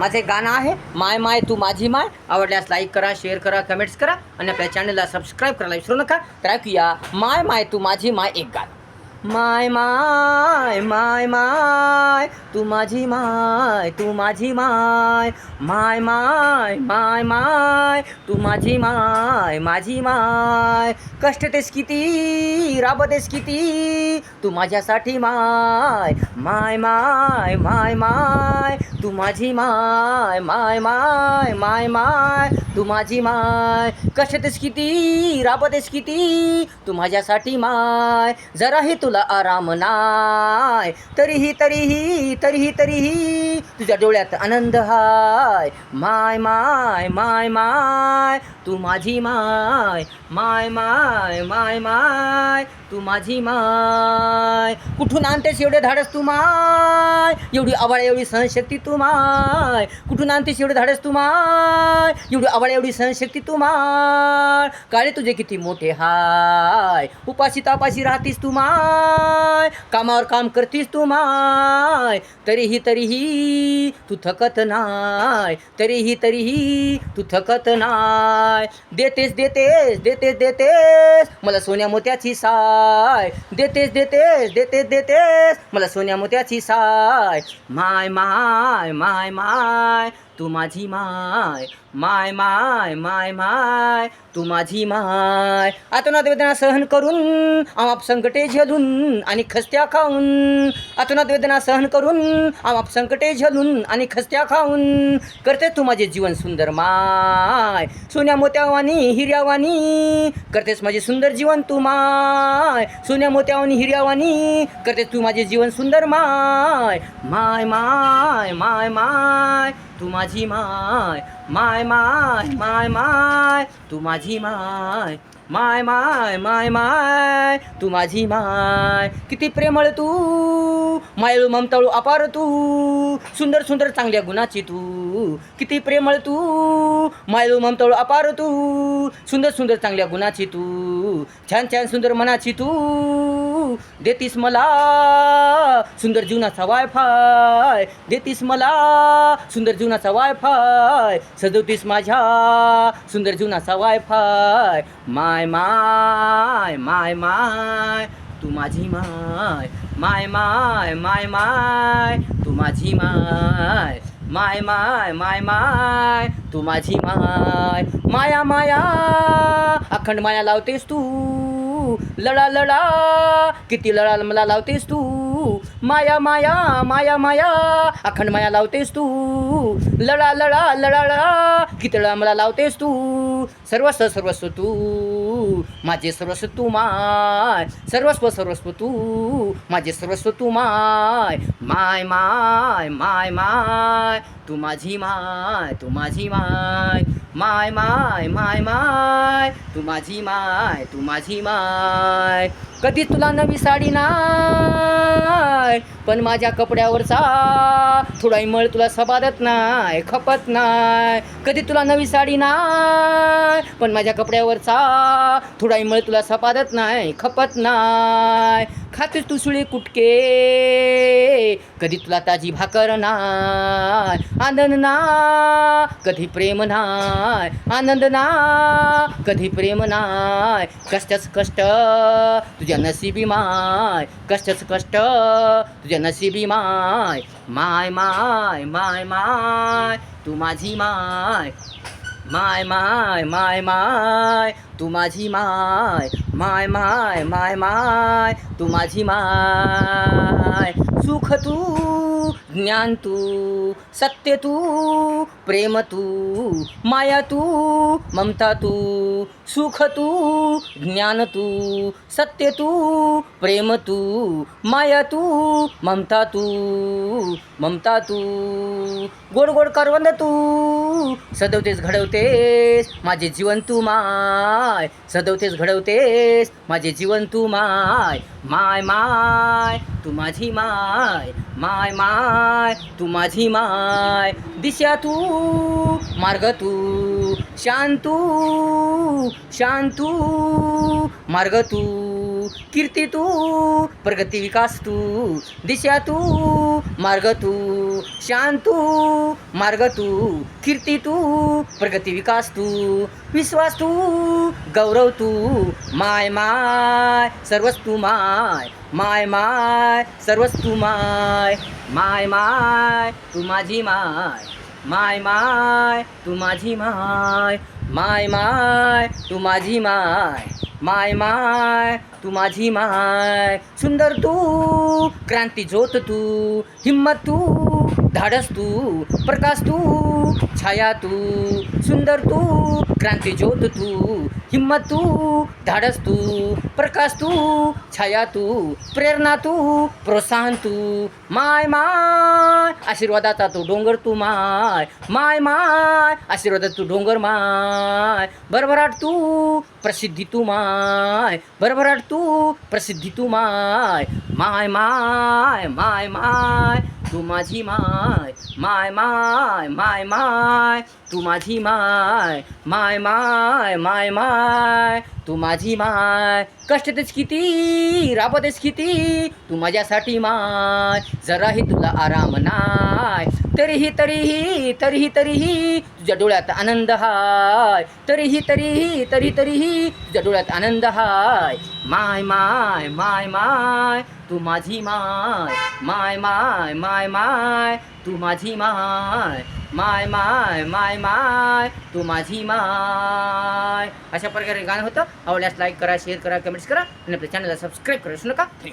माझे गाणं आहे माय माय तू माझी माय. आवडल्यास लाईक करा शेअर करा कमेंट्स करा आणि आपल्या चॅनलला सबस्क्राईब करायला विसरू नका. तर ऐकूया माय माय तू माझी माय एक गाणं. माय माय माय माय तू माझी माय तू माझी माय. माय माय माय माय तू माझी माय माझी माय. कष्ट तेस किती राबतेस किती तू माझ्यासाठी माय. माय माय माय माय तू माझी माय माय माय माय माय तू माझी माय. कष्ट किती? राबतेस किती? तू माझ्यासाठी माय. जराही तुला आराम नाय. तरीही तरीही तरीही तरीही तुझ्या डोळ्यात आनंद हाय. माय माय माय माय. तू माझी माय. माय माय माय माय. तू माझी माय. कुठून आणतेस एवढे धाडस तू माय? एवढी आवाळ एवढी सहनशक्ती तू माय. कुठून आणतेस एवढे धाडस तू माय? एवढी आवड एवढी सहनशक्ती तू माय काळे तुझे किती मोठे हाय. उपाशी तापाशी राहतीस तू माय कामावर काम करतीस तू माय तरीही तरीही तू थकत नाय. तरीही तरीही तू थकत नाय. देतेस देतेस देतेस देतेस मला सोन्या मोत्याची साय. देतेस देतेस देतेस देतेस मला सोन्या मोत्याची साय. माय माय माय माय तू माझी माय. माय माय माय माय तू माझी माय. आतोनात वेदना सहन करून आमाप संकटे झेलून आणि खस्त्या खाऊन. आतोनात वेदना सहन करून आमाप संकटे झेलून आणि खस्त्या खाऊन. करते तू माझे जीवन सुंदर माय. सोन्या मोत्यावानी हिर्यावानी. करतेस माझे सुंदर जीवन तू माय. सोन्या मोत्यावानी हिर्यावानी. करतेस तू माझे जीवन सुंदर माय. माय माय माय माय. तू माझी माय माय माय माय माय तू माझी माय माय माय माय माय तू माझी माय. किती प्रेमळ तू मायळू ममताळू अपार तू सुंदर सुंदर चांगल्या गुणाची तू. किती प्रेमळ तू मायळू ममताळू अपार तू सुंदर सुंदर चांगल्या गुणाची तू. छान छान सुंदर मनाची तू. देतीस मला सुंदर जीवनाचा वायफाय. देतीस मला सुंदर जीवनाचा वायफाय. सजवतीस माझ्या सुंदर जीवनाचा वायफाय. माय माय माय माय तू माझी माय. माय माय माय माय तू माझी माय. माय माय माय माय तू माझी माय. माया माया अखंड माया लावतेस तू. लळा लळा. किती लळा मला लावतेस तू. माया माया माया माया. अखंड माया लावतेस तू. लळा लळा लळा लळा. किती लळा मला लावतेस तू. सर्वस्व सर्वस्व तू. माझे सर्वस्व तू माय. सर्वस्व सर्वस्व तू. माझे सर्वस्व तू माय. माय माय माय माय. तू माझी माय तू माझी माय. माय माय माय माय तू माझी माय तू माझी माय. कधी तुला नवी साडी नाय पण माझ्या कपड्यावरचा थोडा मळ तुला सबादत नाय खपत नाय कधी तुला नवी साडी नाय पण माझ्या कपड्यावरचा थोडा मळ तुला सपादत नाही खपत नाय खातेस तू सुळे कुटके कधी तुला ताजी भाकर नाय आनंद ना कधी प्रेम नाय आनंद ना कधी प्रेम नाय कष्टच कष्ट तुझ्या नसिबी माय कष्टच कष्ट तुझ्या नसिबी माय माय माय माय माय तू माझी माय माय माय माय माय तू माझी माय माय माय माय माय तू माझी माय सुख तू ज्ञान तू सत्य तू प्रेम तू माया तू ममता तू सुख तू ज्ञान तू सत्य तू प्रेम तू माया तू ममता तू ममता तू. गोड गोड करवंद तू सदवतेस घडवतेस माझे जीवन तू माय. सदवतेस घडवतेस माझे जीवन तू माय. माय माय तू माझी माय. माय माय तू माझी माय. दिशा तू मार्ग तू शांतू शांतू मार्ग तू. कीर्ती तू प्रगती विकास तू. दिशा तू मार्ग तू. शांतू मार्ग तू कीर्ती तू प्रगती विकास तू विश्वास तू गौरव तू माय माय सर्वच तू माय माय माय सर्वच तू माय माय माय तू माझी माय माय माय तू माझी माय माय माय तू माझी माय माय माय तू माझी माय सुंदर तू क्रांती ज्योत तू हिम्मत तू धाडस तू प्रकाश तू छाया तू सुंदर तू क्रांती ज्योत तू हिम्मत तू धाडस तू प्रकाश तू छाया तू प्रेरणा तू प्रोत्साहन तू माय माय आशीर्वादाचा तू डोंगर तू माय माय माय आशीर्वादात तू डोंगर माय भरभराट तू प्रसिद्धी तू माय भरभराट तू प्रसिद्धी तू माय माय माय माय माय तू माझी माय माय माय माय माय. तू माझी माय माय माय माय माय. तू माझी माय. कष्ट तेच किती राबतेस किती. तू माझ्यासाठी माय. जराही तुला आराम नाय तरीही तरीही तरीही तरीही तुझ्या डोळ्यात आनंद हाय. तरीही तरीही तरी तरीही तुझ्या डोळ्यात आनंद हाय. माय माय माय माय तू माझी माय. माय माय माय माय तू माझी माय. माय माय माय माय तू माझी माय. अशा प्रकारे गाणं होतं. आवडल्यास लाईक करा शेअर करा कमेंट्स करा. आणि आपल्या चॅनलला सबस्क्राईब करू नका. थँक्यू